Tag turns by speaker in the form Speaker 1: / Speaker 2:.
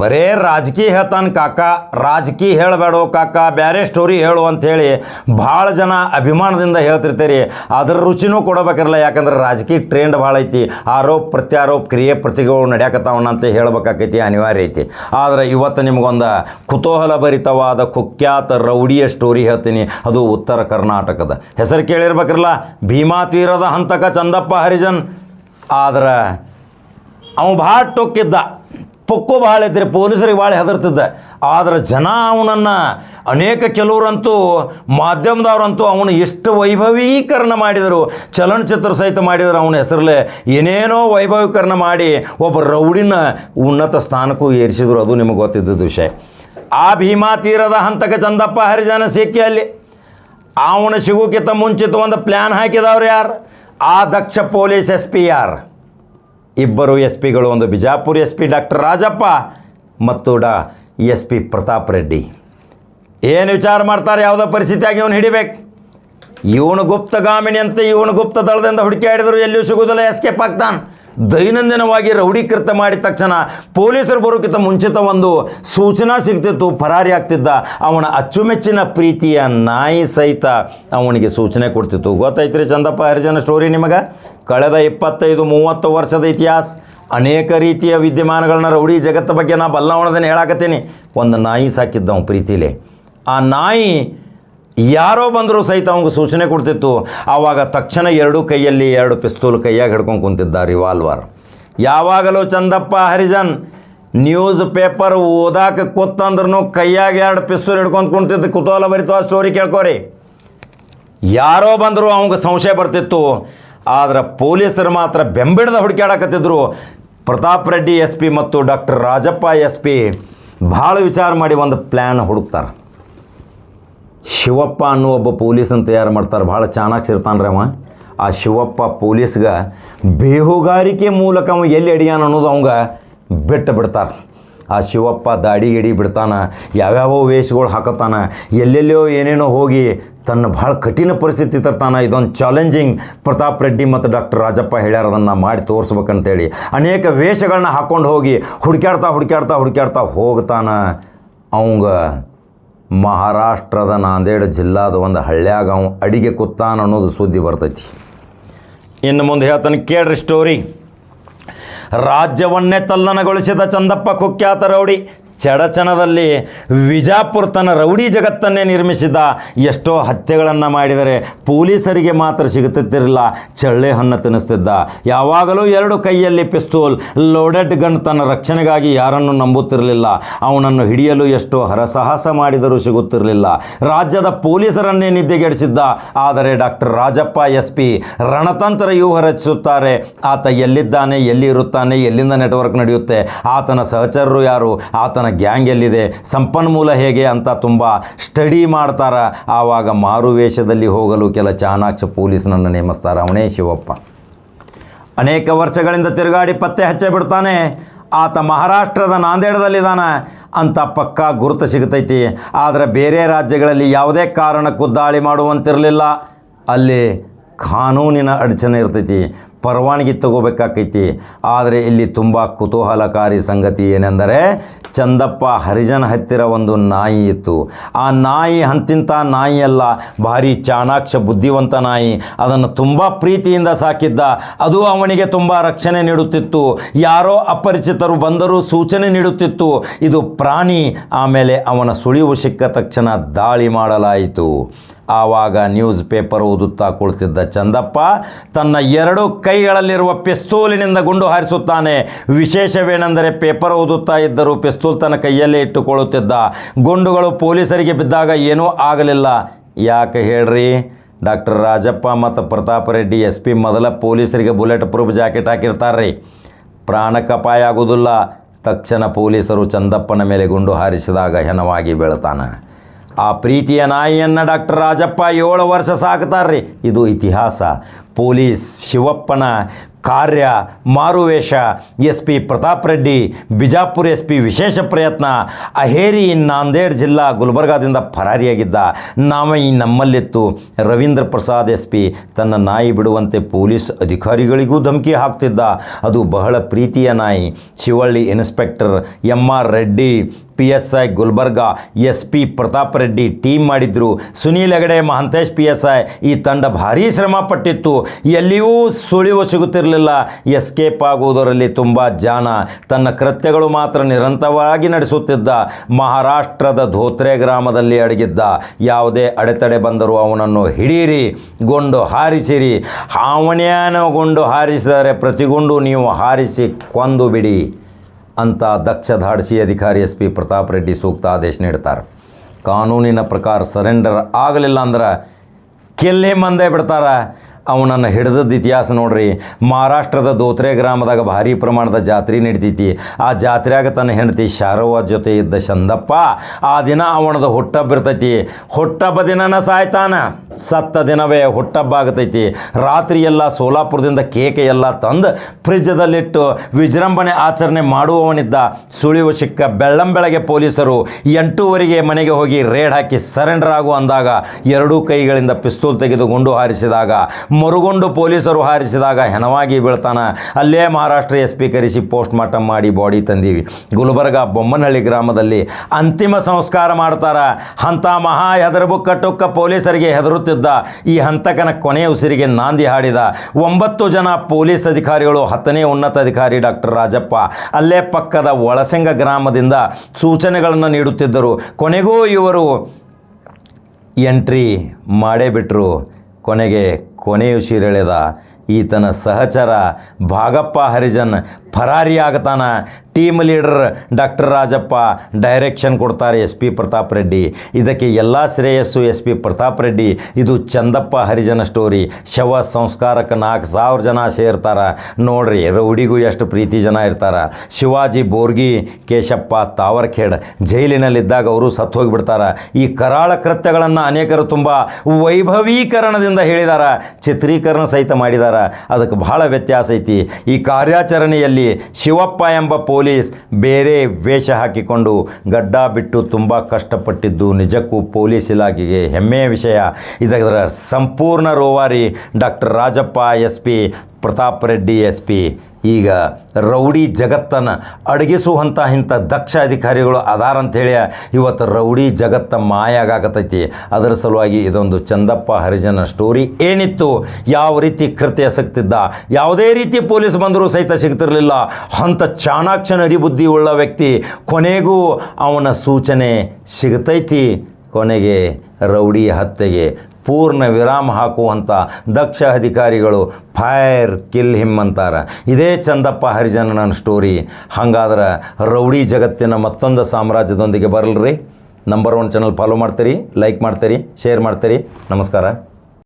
Speaker 1: ಬರೇ ರಾಜಕೀಯ ಹೇಳ್ತಾನೆ ಕಾಕ, ರಾಜಕೀಯ ಹೇಳಬೇಡೋ ಕಾಕ ಬೇರೆ ಸ್ಟೋರಿ ಹೇಳು ಅಂಥೇಳಿ ಭಾಳ ಜನ ಅಭಿಮಾನದಿಂದ ಹೇಳ್ತಿರ್ತೀರಿ. ಅದರ ರುಚಿನೂ ಕೊಡಬೇಕಿರಲ್ಲ, ಯಾಕಂದ್ರೆ ರಾಜಕೀಯ ಟ್ರೆಂಡ್ ಭಾಳ ಐತಿ. ಆರೋಪ ಪ್ರತ್ಯಾರೋಪ, ಕ್ರಿಯೆ ಪ್ರತಿಗಳು ನಡೆಯಕತ್ತಾವಣ್ಣ ಅಂತ ಹೇಳ್ಬೇಕಾಕೈತಿ, ಅನಿವಾರ್ಯ ಐತಿ. ಆದರೆ ಇವತ್ತು ನಿಮಗೊಂದು ಕುತೂಹಲ ಭರಿತವಾದ, ಕುಖ್ಯಾತ, ರೌಡಿಯ ಸ್ಟೋರಿ ಹೇಳ್ತೀನಿ. ಅದು ಉತ್ತರ ಕರ್ನಾಟಕದ. ಹೆಸರು ಕೇಳಿರ್ಬೇಕಿರಲ್ಲ, ಭೀಮಾ ತೀರದ ಹಂತಕ ಚಂದಪ್ಪ ಹರಿಜನ್. ಆದ್ರೆ ಅವ ಭಾಳ ಟೊಕ್ಕಿದ್ದ. ಪೊಕ್ಕು ಭಾಳ ಇದ್ರಿ, ಪೊಲೀಸರಿಗೆ ಭಾಳ ಹೆದರ್ತಿದ್ದ. ಆದ್ರೆ ಜನ ಅವನನ್ನು ಅನೇಕ ಕೆಲವರಂತೂ, ಮಾಧ್ಯಮದವರಂತೂ ಅವನು ಎಷ್ಟು ವೈಭವೀಕರಣ ಮಾಡಿದರು. ಚಲನಚಿತ್ರ ಸಹಿತ ಮಾಡಿದರು ಅವನ ಹೆಸರಲ್ಲೇ ಏನೇನೋ ವೈಭವೀಕರಣ ಮಾಡಿ ಒಬ್ಬ ರೌಡಿನ ಉನ್ನತ ಸ್ಥಾನಕ್ಕೂ ಏರಿಸಿದ್ರು. ಅದು ನಿಮಗೆ ಗೊತ್ತಿದ್ದ ವಿಷಯ. ಆ ಭೀಮಾ ತೀರದ ಹಂತಕ ಚಂದಪ್ಪ ಹರಿಜನ ಸಿಕ್ಕಿ ಅಲ್ಲಿ ಅವನು ಸಿಗೋಕ್ಕಿಂತ ಮುಂಚಿತ ಒಂದು ಪ್ಲ್ಯಾನ್ ಹಾಕಿದವ್ರು ಯಾರು? ಆ ದಕ್ಷ ಪೊಲೀಸ್ ಎಸ್ ಪಿ ಯಾರು ಇಬ್ಬರು ಎಸ್ ಪಿಗಳು ಒಂದು Bijapur S P doctor Rajappa ಮತ್ತು ಡಾ. S P Pratap Reddy. ಏನು ವಿಚಾರ ಮಾಡ್ತಾರೆ? ಯಾವುದೋ ಪರಿಸ್ಥಿತಿಯಾಗಿ ಇವನು ಹಿಡಿಬೇಕು. ಇವನು ಗುಪ್ತಗಾಮಿನಿ ಅಂತ ಇವನು ಗುಪ್ತ ದಳದಿಂದ ಆಡಿದರು ಎಲ್ಲಿಯೂ ಸಿಗೋದಿಲ್ಲ ಎಸ್ಕೇಪ್ ಆಗ್ತಾನೆ. ದೈನಂದಿನವಾಗಿ ರೌಡೀಕೃತ ಮಾಡಿದ ತಕ್ಷಣ ಪೊಲೀಸರು ಬರೋಕ್ಕಿಂತ ಮುಂಚಿತ ಒಂದು ಸೂಚನಾ ಸಿಗ್ತಿತ್ತು, ಪರಾರಿ ಆಗ್ತಿದ್ದ. ಅವನ ಅಚ್ಚುಮೆಚ್ಚಿನ ಪ್ರೀತಿಯ ನಾಯಿ ಸಹಿತ ಅವನಿಗೆ ಸೂಚನೆ ಕೊಡ್ತಿತ್ತು. ಗೊತ್ತಾಯ್ತು ರೀ ಚಂದಪ್ಪ, ಹರಿಜನ ಸ್ಟೋರಿ ನಿಮಗೆ? ಕಳೆದ ಇಪ್ಪತ್ತೈದು, ಮೂವತ್ತು ವರ್ಷದ ಇತಿಹಾಸ. ಅನೇಕ ರೀತಿಯ ವಿದ್ಯಮಾನಗಳನ್ನ ರೌಡಿ ಜಗತ್ತ ಬಗ್ಗೆ ನಾ ಬಲ್ಲವಣದನ್ನು ಹೇಳಾಕತ್ತೀನಿ. ಒಂದು ನಾಯಿ ಸಾಕಿದ್ದ ಪ್ರೀತಿಲಿ. ಆ ನಾಯಿ ಯಾರೋ ಬಂದರೂ ಸಹಿತ ಅವ್ನಿಗೆ ಸೂಚನೆ ಕೊಡ್ತಿತ್ತು. ಆವಾಗ ತಕ್ಷಣ ಎರಡು ಕೈಯಲ್ಲಿ ಎರಡು ಪಿಸ್ತೂಲ್ ಕೈಯಾಗಿ ಹಿಡ್ಕೊಂಡು ಕುಂತಿದ್ದ ರಿವಾಲ್ವರ್. ಯಾವಾಗಲೂ ಚಂದಪ್ಪ, ಹರಿಜನ್, ನ್ಯೂಸ್ ಪೇಪರ್ ಓದಾಕ ಕೂತಂದ್ರೂ ಕೈಯಾಗ ಎರಡು ಪಿಸ್ತೂಲ್ ಹಿಡ್ಕೊಂಡು ಕುಂತಿದ್ದ. ಕುತೂಹಲ ಆ ಸ್ಟೋರಿ ಕೇಳ್ಕೋರಿ. ಯಾರೋ ಬಂದರೂ ಅವಂಗೆ ಸಂಶಯ ಬರ್ತಿತ್ತು. ಆದ್ರೆ ಪೊಲೀಸರು ಮಾತ್ರ ಬೆಂಬಿಡದ ಹುಡುಕಾಡಕತ್ತಿದ್ರು ಪ್ರತಾಪ್ ರೆಡ್ಡಿ ಎಸ್ ಪಿ ಮತ್ತು ಡಾಕ್ಟರ್ ರಾಜಪ್ಪ ಎಸ್ ಪಿ ಭಾಳ ವಿಚಾರ ಮಾಡಿ ಒಂದು ಪ್ಲ್ಯಾನ್ ಹುಡುಕ್ತಾರೆ. ಶಿವಪ್ಪ ಅನ್ನೋ ಒಬ್ಬ ಪೊಲೀಸನ್ನು ತಯಾರು ಮಾಡ್ತಾರೆ. ಭಾಳ ಚಾಣಾಕ್ಷ ರೀ ಅವ. ಆ ಶಿವಪ್ಪ ಪೊಲೀಸ್ಗೆ ಬೇಹುಗಾರಿಕೆ ಮೂಲಕ ಅವ ಎಲ್ಲಿ ಅಡಿಯಾನ ಅನ್ನೋದು ಅವಂಗ ಬಿಟ್ಟು ಬಿಡ್ತಾರೆ. ಆ ಶಿವಪ್ಪ ದಾಡಿ ಗಿಡಿ ಬಿಡ್ತಾನ, ಯಾವ್ಯಾವ ವೇಷಗಳು ಹಾಕತಾನೆ ಎಲ್ಲೆಲ್ಲೋ ಏನೇನೋ ಹೋಗಿ ತನ್ನ ಭಾಳ ಕಠಿಣ ಪರಿಸ್ಥಿತಿ ತರ್ತಾನೆ. ಇದೊಂದು ಚಾಲೆಂಜಿಂಗ್ ಪ್ರತಾಪ್ ರೆಡ್ಡಿ ಮತ್ತು ಡಾಕ್ಟರ್ ರಾಜಪ್ಪ ಹೇಳ್ಯಾರ ಅದನ್ನು ಮಾಡಿ ತೋರಿಸ್ಬೇಕಂತೇಳಿ. ಅನೇಕ ವೇಷಗಳನ್ನ ಹಾಕ್ಕೊಂಡು ಹೋಗಿ ಹುಡುಕ್ಯಾಡ್ತಾ ಹುಡುಕ್ಯಾಡ್ತಾ ಹುಡುಕ್ಯಾಡ್ತಾ ಹೋಗ್ತಾನೆ. ಅವಂಗ ಮಹಾರಾಷ್ಟ್ರದ ನಾಂದೇಡ್ ಜಿಲ್ಲಾದ ಒಂದು ಹಳ್ಳ್ಯಾಗ ಅವ ಅಡಿಗೆ ಕುತ್ತಾನ ಅನ್ನೋದು ಸುದ್ದಿ ಬರ್ತೈತಿ. ಇನ್ನು ಮುಂದೆ ಹೇಳ್ತಾನೆ, ಕೇಳ್ರಿ ಸ್ಟೋರಿ ರಾಜ್ಯವನ್ನೇ ತಲ್ಲನಗೊಳಿಸಿದ ಚಂದಪ್ಪ ಕುಖ್ಯಾತ ರೌಡಿ. ಚಡಚಣದಲ್ಲಿ ತನ್ನ ರೌಡಿ ಜಗತ್ತನ್ನೇ ನಿರ್ಮಿಸಿದ ಎಷ್ಟೋ ಹತ್ಯೆಗಳನ್ನು ಮಾಡಿದರೆ ಪೊಲೀಸರಿಗೆ ಮಾತ್ರ ಸಿಗುತ್ತಿರಲಿಲ್ಲ ಚಳ್ಳೆ ಹಣ್ಣು ತಿನ್ನಿಸ್ತಿದ್ದ. ಯಾವಾಗಲೂ ಎರಡು ಕೈಯಲ್ಲಿ ಪಿಸ್ತೂಲ್, ಲೋಡೆಡ್ ಗನ್ ತನ್ನ ರಕ್ಷಣೆಗಾಗಿ ಯಾರನ್ನು ನಂಬುತ್ತಿರಲಿಲ್ಲ. ಅವನನ್ನು ಹಿಡಿಯಲು ಎಷ್ಟೋ ಹರಸಾಹಸ ಮಾಡಿದರೂ ಸಿಗುತ್ತಿರಲಿಲ್ಲ. ರಾಜ್ಯದ ಪೊಲೀಸರನ್ನೇ ನಿದ್ದೆಗೆಡಿಸಿದ್ದ. ಆದರೆ ಡಾಕ್ಟರ್ ರಾಜಪ್ಪ, ಎಸ್. ಪಿ. ರಣತಂತ್ರ ವ್ಯೂಹ ರಚಿಸುತ್ತಾರೆ. ಆತ ಎಲ್ಲಿದ್ದಾನೆ, ಎಲ್ಲಿ ಇರುತ್ತಾನೆ, ಎಲ್ಲಿಂದ ನೆಟ್ವರ್ಕ್ ನಡೆಯುತ್ತೆ, ಆತನ ಸಹಚರರು ಯಾರು, ಆತನ ಗ್ಯಾಂಗ್ ಎಲ್ಲಿದೆ ಸಂಪನ್ಮೂಲ ಹೇಗೆ ಅಂತ ತುಂಬ ಸ್ಟಡಿ ಮಾಡ್ತಾರೆ. ಆವಾಗ ಮಾರುವೇಷದಲ್ಲಿ ಹೋಗಲು ಕೆಲ ಚಾಣಾಕ್ಷ ಪೊಲೀಸ್ನನ್ನು ನೇಮಿಸ್ತಾರೆ ಅವನೇ ಶಿವಪ್ಪ. ಅನೇಕ ವರ್ಷಗಳಿಂದ ತಿರುಗಾಡಿ ಪತ್ತೆ ಹಚ್ಚೆ ಬಿಡ್ತಾನೆ. ಆತ ಮಹಾರಾಷ್ಟ್ರದ ನಾಂದೇಡದಲ್ಲಿದ್ದಾನೆ. ಅಂತ ಪಕ್ಕಾ ಗುರುತು ಸಿಗ್ತೈತಿ. ಆದರೆ ಬೇರೆ ರಾಜ್ಯಗಳಲ್ಲಿ ಯಾವುದೇ ಕಾರಣಕ್ಕೂ ದಾಳಿ ಮಾಡುವಂತಿರಲಿಲ್ಲ. ಅಲ್ಲಿ ಕಾನೂನಿನ ಅಡಚಣೆ ಇರ್ತೈತಿ. ಪರವಾನಗಿ ತಗೋಬೇಕಾಕೈತಿ. ಆದರೆ ಇಲ್ಲಿ ತುಂಬ ಕುತೂಹಲಕಾರಿ ಸಂಗತಿ ಏನೆಂದರೆ, ಚಂದಪ್ಪ ಹರಿಜನ ಹತ್ತಿರ ಒಂದು ನಾಯಿ ಇತ್ತು. ಆ ನಾಯಿ ಅಂತಿಂಥ ನಾಯಿ ಅಲ್ಲ, ಭಾರಿ ಚಾಣಾಕ್ಷ ಬುದ್ಧಿವಂತ ನಾಯಿ. ಅದನ್ನು ತುಂಬ ಪ್ರೀತಿಯಿಂದ ಸಾಕಿದ್ದ. ಅದು ಅವನಿಗೆ ತುಂಬ ರಕ್ಷಣೆ ನೀಡುತ್ತಿತ್ತು. ಯಾರೋ ಅಪರಿಚಿತರು ಬಂದರೂ ಸೂಚನೆ ನೀಡುತ್ತಿತ್ತು. ಇದು ಪ್ರಾಣಿ, ಆಮೇಲೆ ಅವನ ಸುಳಿವು ಸಿಕ್ಕ ತಕ್ಷಣ ದಾಳಿ ಮಾಡಲಾಯಿತು. ಆವಾಗ ನ್ಯೂಸ್ ಪೇಪರ್ ಓದುತ್ತಾ ಕುಳಿತಿದ್ದ ಚಂದಪ್ಪ ತನ್ನ ಎರಡು ಕೈಗಳಲ್ಲಿರುವ ಪಿಸ್ತೂಲಿನಿಂದ ಗುಂಡು ಹಾರಿಸುತ್ತಾನೆ. ವಿಶೇಷವೇನೆಂದರೆ ಪೇಪರ್ ಓದುತ್ತಾ ಇದ್ದರೂ ಪಿಸ್ತೂಲ್ ತನ್ನ ಕೈಯಲ್ಲೇ ಇಟ್ಟುಕೊಳ್ಳುತ್ತಿದ್ದ. ಗುಂಡುಗಳು ಪೊಲೀಸರಿಗೆ ಬಿದ್ದಾಗ ಏನೂ ಆಗಲಿಲ್ಲ. ಯಾಕೆ ಹೇಳ್ರಿ? ಡಾಕ್ಟರ್ ರಾಜಪ್ಪ ಮತ್ತು ಪ್ರತಾಪ್ ರೆಡ್ಡಿ, ಎಸ್. ಪಿ ಮೊದಲ ಪೊಲೀಸರಿಗೆ ಬುಲೆಟ್ ಪ್ರೂಫ್ ಜಾಕೆಟ್ ಹಾಕಿರ್ತಾರೆ ಪ್ರಾಣಕ್ಕೆ ಅಪಾಯ ಆಗುವುದಿಲ್ಲ. ತಕ್ಷಣ ಪೊಲೀಸರು ಚಂದಪ್ಪನ ಮೇಲೆ ಗುಂಡು ಹಾರಿಸಿದಾಗ ಹೆನವಾಗಿ ಬೆಳತಾನೆ ಆ ಪ್ರೀತಿಯ ನಾಯಿಯನ್ನು ಡಾಕ್ಟರ್ ರಾಜಪ್ಪ ಏಳು ವರ್ಷ ಸಾಕ್ತಾರ್ರಿ ಇದು ಇತಿಹಾಸ. ಪೊಲೀಸ್, ಶಿವಪ್ಪನ ಕಾರ್ಯ, ಮಾರುವೇಷ, S P Pratap Reddy, Bijapur S P ವಿಶೇಷ ಪ್ರಯತ್ನ, ಅಹೇರಿ ನಾಂದೇಡ್ ಜಿಲ್ಲಾ ಗುಲ್ಬರ್ಗಾದಿಂದ ಫರಾರಿಯಾಗಿದ್ದ ನಾವ ಈ ನಮ್ಮಲ್ಲಿತ್ತು. ರವೀಂದ್ರ ಪ್ರಸಾದ್ ಎಸ್ ಪಿ ತನ್ನ ನಾಯಿ ಬಿಡುವಂತೆ ಪೊಲೀಸ್ ಅಧಿಕಾರಿಗಳಿಗೂ ಧಮಕಿ ಹಾಕ್ತಿದ್ದ. ಅದು ಬಹಳ ಪ್ರೀತಿಯ ನಾಯಿ. Shivalli inspector M R Reddy P S I Gulbarga S P Pratap Reddy team ಮಾಡಿದ್ರು. Sunil Hegde, Mahantesh P S I ಈ ತಂಡ ಭಾರೀ ಶ್ರಮ ಪಟ್ಟಿತ್ತು. ಎಲ್ಲಿಯೂ ಸುಳಿವು ಸಿಗುತ್ತಿರಲಿಲ್ಲ. ಎಸ್ಕೇಪ್ ಆಗುವುದರಲ್ಲಿ ತುಂಬ ಜಾನ. ತನ್ನ ಕೃತ್ಯಗಳು ಮಾತ್ರ ನಿರಂತರವಾಗಿ ನಡೆಸುತ್ತಿದ್ದ. ಮಹಾರಾಷ್ಟ್ರದ ಧೋತ್ರೆ ಗ್ರಾಮದಲ್ಲಿ ಅಡಗಿದ್ದ. ಯಾವುದೇ ಅಡೆತಡೆ ಬಂದರೂ ಅವನನ್ನು ಹಿಡೀರಿ, ಗೊಂಡು ಹಾರಿಸಿರಿ. ಅವನೇನೋ ಗುಂಡು ಹಾರಿಸಿದರೆ ಪ್ರತಿಗುಂಡು ನೀವು ಹಾರಿಸಿ ಕೊಂದು ಬಿಡಿ ಅಂತ ದಕ್ಷ ಧಾಡಿಸಿ ಅಧಿಕಾರಿ ಎಸ್ ಪಿ ಪ್ರತಾಪ್ ರೆಡ್ಡಿ ಸೂಕ್ತ ಆದೇಶ ನೀಡ್ತಾರೆ ಕಾನೂನಿನ ಪ್ರಕಾರ ಸರೆಂಡರ್ ಆಗಲಿಲ್ಲ ಅಂದ್ರೆ ಕೆಲ್ಲೆ ಮಂದೆ ಬಿಡ್ತಾರೆ. ಅವನನ್ನು ಹಿಡಿದದ್ದು ಇತಿಹಾಸ ನೋಡ್ರಿ. ಮಹಾರಾಷ್ಟ್ರದ ದೋತ್ರೆ ಗ್ರಾಮದಾಗ ಭಾರಿ ಪ್ರಮಾಣದ ಜಾತ್ರೆ ನಡೀತೈತಿ. ಆ ಜಾತ್ರೆಯಾಗ ತನ್ನ ಹೆಂಡತಿ ಶಾರವ್ವ ಜೊತೆ ಇದ್ದ ಚಂದಪ್ಪ ಆ ದಿನ ಅವನದ ಹುಟ್ಟಬ್ಬ ಇರ್ತೈತಿ. ಹುಟ್ಟಹಬ್ಬ ದಿನನ ಸಾಯ್ತಾನ. ಸತ್ತ ದಿನವೇ ಹುಟ್ಟಬ್ಬ ಆಗತೈತಿ. ರಾತ್ರಿ ಎಲ್ಲ ಸೋಲಾಪುರದಿಂದ ಕೇಕೆ ಎಲ್ಲ ತಂದು ಫ್ರಿಜ್ಜದಲ್ಲಿಟ್ಟು ವಿಜೃಂಭಣೆ ಆಚರಣೆ ಮಾಡುವವನಿದ್ದ ಸುಳಿವು ಸಿಕ್ಕ ಬೆಳ್ಳಂಬೆಳಗ್ಗೆ ಪೊಲೀಸರು ಎಂಟೂವರೆಗೆ ಮನೆಗೆ ಹೋಗಿ ರೇಡ್ ಹಾಕಿ ಸರೆಂಡರ್ ಆಗು ಅಂದಾಗ ಎರಡೂ ಕೈಗಳಿಂದ ಪಿಸ್ತೂಲ್ ತೆಗೆದು ಗುಂಡು ಹಾರಿಸಿದಾಗ ಮರುಗೊಂಡು ಪೊಲೀಸರು ಹಾರಿಸಿದಾಗ ಹೆನವಾಗಿ ಬೀಳ್ತಾನೆ. ಅಲ್ಲೇ ಮಹಾರಾಷ್ಟ್ರ ಎಸ್ ಪಿ ಕರೆಸಿ ಪೋಸ್ಟ್ ಮಾರ್ಟಮ್ ಮಾಡಿ ಬಾಡಿ ತಂದೀವಿ. ಗುಲ್ಬರ್ಗ ಬೊಮ್ಮನಹಳ್ಳಿ ಗ್ರಾಮದಲ್ಲಿ ಅಂತಿಮ ಸಂಸ್ಕಾರ ಮಾಡ್ತಾರ. ಹಂತ ಮಹಾ ಹೆದರಬುಕ್ಕ ಟುಕ್ಕ ಪೊಲೀಸರಿಗೆ ಹೆದರುತ್ತಿದ್ದ. ಈ ಹಂತಕನ ಕೊನೆಯ ಉಸಿರಿಗೆ ನಾಂದಿ ಹಾಡಿದ. ಒಂಬತ್ತು ಜನ ಪೊಲೀಸ್ ಅಧಿಕಾರಿಗಳು, ಹತ್ತನೇ ಉನ್ನತ ಅಧಿಕಾರಿ ಡಾಕ್ಟರ್ ರಾಜಪ್ಪ. ಅಲ್ಲೇ ಪಕ್ಕದ ಒಳಸೆಂಗ ಗ್ರಾಮದಿಂದ ಸೂಚನೆಗಳನ್ನು ನೀಡುತ್ತಿದ್ದರು. ಕೊನೆಗೂ ಇವರು ಎಂಟ್ರಿ ಮಾಡೇ ಬಿಟ್ಟರು ಕೊನೆಗೆ ಕೊನೆಯುಸಿರೆಳೆದ ಈತನ ಸಹಚರ Bhagappa Harijan ಫರಾರಿಯಾಗತಾನ team leader doctor Rajappa direction ಕೊಡ್ತಾರೆ ಎಸ್ ಪಿ ಪ್ರತಾಪ್ ರೆಡ್ಡಿ. ಇದಕ್ಕೆ ಎಲ್ಲ ಶ್ರೇಯಸ್ಸು ಎಸ್ ಪಿ ಪ್ರತಾಪ್ ರೆಡ್ಡಿ. ಇದು ಚಂದಪ್ಪ ಹರಿಜನ ಸ್ಟೋರಿ ಶವ ಸಂಸ್ಕಾರಕ್ಕೆ ನಾಲ್ಕು ಸಾವಿರ ಜನ ಸೇರ್ತಾರೆ. ನೋಡ್ರಿ ರೌಡಿಗೂ ಎಷ್ಟು ಪ್ರೀತಿ ಜನ ಇರ್ತಾರೆ. ಶಿವಾಜಿ, ಬೋರ್ಗಿ, ಕೇಶಪ್ಪ, ತಾವರ್ಖೇಡ್ ಜೈಲಿನಲ್ಲಿದ್ದಾಗ ಅವರು ಸತ್ತು ಹೋಗಿಬಿಡ್ತಾರೆ. ಈ ಕರಾಳ ಕೃತ್ಯಗಳನ್ನು ಅನೇಕರು ತುಂಬ ವೈಭವೀಕರಣದಿಂದ ಹೇಳಿದಾರ. ಚಿತ್ರೀಕರಣ ಸಹಿತ ಮಾಡಿದಾರ. ಅದಕ್ಕೆ ಬಹಳ ವ್ಯತ್ಯಾಸ ಐತಿ. ಈ ಕಾರ್ಯಾಚರಣೆಯಲ್ಲಿ ಶಿವಪ್ಪ ಎಂಬ ಪೊಲೀಸ್ ಬೇರೆ ವೇಷ ಹಾಕಿಕೊಂಡು ಗಡ್ಡ ಬಿಟ್ಟು ತುಂಬ ಕಷ್ಟಪಟ್ಟಿದ್ದು ನಿಜಕ್ಕೂ ಪೊಲೀಸ್ ಇಲಾಖೆಗೆ ಹೆಮ್ಮೆಯ ವಿಷಯ. ಇದರ ಸಂಪೂರ್ಣ ರೋವಾರಿ doctor Rajappa S P Pratap Reddy S P ಈಗ ರೌಡಿ ಜಗತ್ತನ್ನು ಅಡಗಿಸುವಂಥ ಇಂಥ ದಕ್ಷ ಅಧಿಕಾರಿಗಳು ಅದಾರಂಥೇಳಿ ಇವತ್ತು ರೌಡಿ ಜಗತ್ತ ಮಾಯಾಗಾಕತೈತಿ. ಅದರ ಸಲುವಾಗಿ ಇದೊಂದು ಚಂದಪ್ಪ ಹರಿಜನ ಸ್ಟೋರಿ ಏನಿತ್ತು? ಯಾವ ರೀತಿ ಕೃತ್ಯ ಸಿಗ್ತಿದ್ದ ಯಾವುದೇ ರೀತಿ ಪೊಲೀಸ್ ಬಂದರೂ ಸಹಿತ ಸಿಗ್ತಿರಲಿಲ್ಲ. ಅಂಥ ಚಾಣಾಕ್ಷ ಅರಿಬುದ್ಧಿ ಉಳ್ಳ ವ್ಯಕ್ತಿ, ಕೊನೆಗೂ ಅವನ ಸೂಚನೆ ಸಿಗ್ತೈತಿ. ಕೊನೆಗೆ ರೌಡಿ ಹತ್ಯೆಗೆ ಪೂರ್ಣ ವಿರಾಮ ಹಾಕುವಂಥ ದಕ್ಷ ಅಧಿಕಾರಿಗಳು, ಫೈರ್ ಕಿಲ್ ಹಿಮ್ ಅಂತಾರೆ. ಇದೇ ಚಂದಪ್ಪ ಹರಿಜನನ ಸ್ಟೋರಿ ಹಾಗಾದ್ರೆ ರೌಡಿ ಜಗತ್ತಿನ ಮತ್ತೊಂದು ಸಾಮ್ರಾಜ್ಯದೊಂದಿಗೆ ಬರಲ್ರಿ? ನಂಬರ್ ಒನ್ ಚಾನಲ್ ಫಾಲೋ ಮಾಡ್ತೀರಿ ಲೈಕ್ ಮಾಡ್ತೀರಿ ಶೇರ್ ಮಾಡ್ತೀರಿ. ನಮಸ್ಕಾರ.